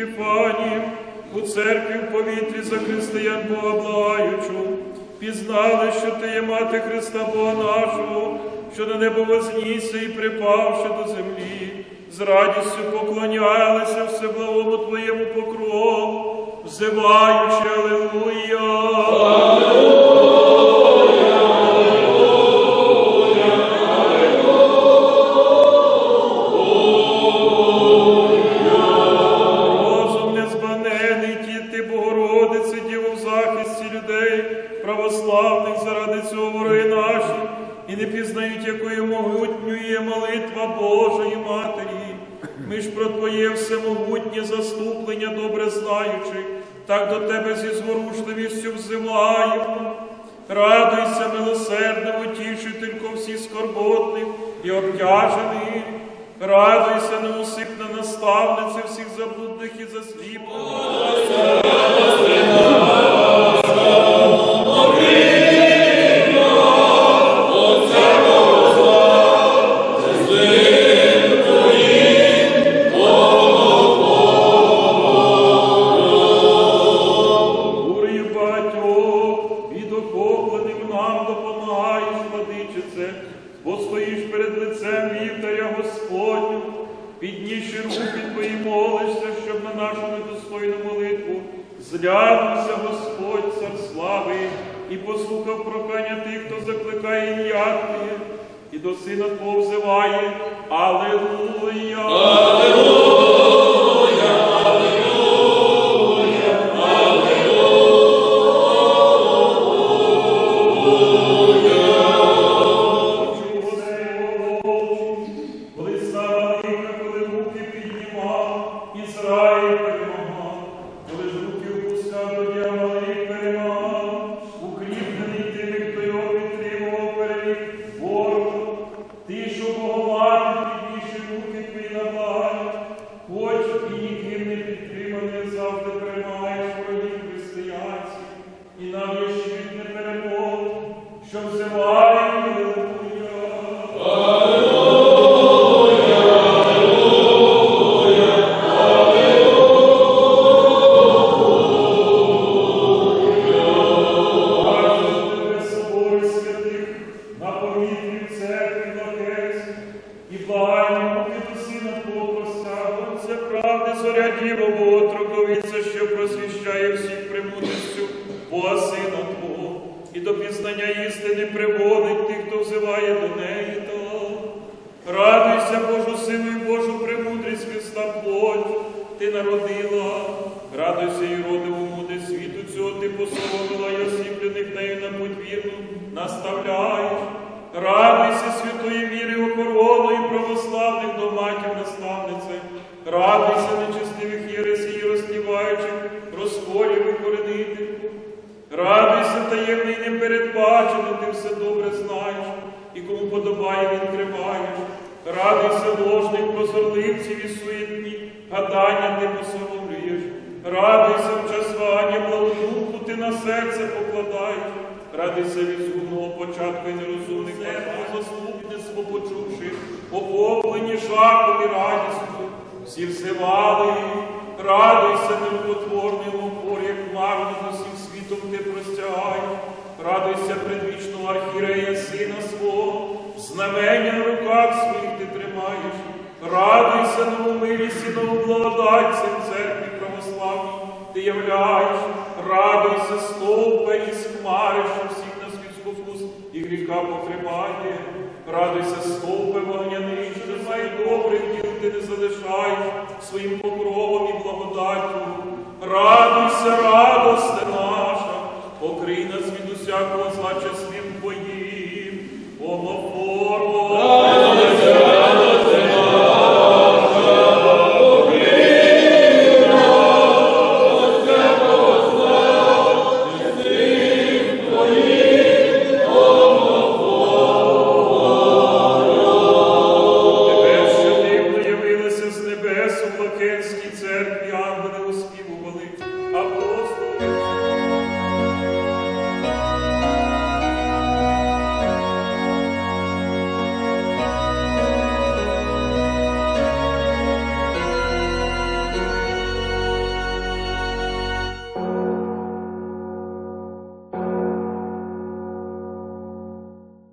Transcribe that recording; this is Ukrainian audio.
Епіфанів у церкві в повітрі за християн Бога благаючу, пізнали, що ти є мати Христа Бога нашого, що на небо вознісся і припавши до землі, з радістю поклонялися всеблагому Твоєму покрову, взиваючи Алилуя. Божої Матері. Ми ж про Твоє всемогутнє заступлення, добре знаючи, так до Тебе зі зворушливістю взиваємо. Радуйся, милосердному утішителько всіх скорботних і обтяжених. Радуйся, неусипна наставниця всіх заблудних і засліплених. Владичице, бо стоїш перед лицем вівтаря Господню, піднісши руки твої молишся, щоб на нашу недостойну молитву зглянувся Господь цар слави і послухав прохання тих, хто закликає ім'я Твоє, і до сина Твого взиває. Аллилуйя! Зоря діва Бога що просвіщає всіх премудрістю Бога Сина Твого, і до пізнання істини приводить тих, хто взиває до неї. то. Радуйся, Божу силу і Божу премудрість Христа плоть, ти народила, радуйся і родивому, де світу цього ти посоромила і осіплених нею на путь вірну непередбачений, ти все добре знаєш, і кому подобає відкриваєш. Радуйся ложних прозорливців і суетні, гадання ти посоромлюєш. Радуйся в час вагання благодуху ти на серце покладаєш. Радуйся від згубного початку і нерозумних заступництво почувши, охоплені жахом і радістю. Всі всевали, радуйся, нерукотворний лопор, як марно з усім світом ти простягаєш. Радуйся предвічного архірея сина свого, знамення на руках своїх ти тримаєш. Радуйся новомилість і новоблагодать цим церкві православній ти являєш. Радуйся, стовпе і хмари, що всіх нас від спокус і гріха потримає. Радуйся, стовпе вогняний, що знає добрих діл ти не залишаєш своїм покровом і благодаттю. Радуйся, радосте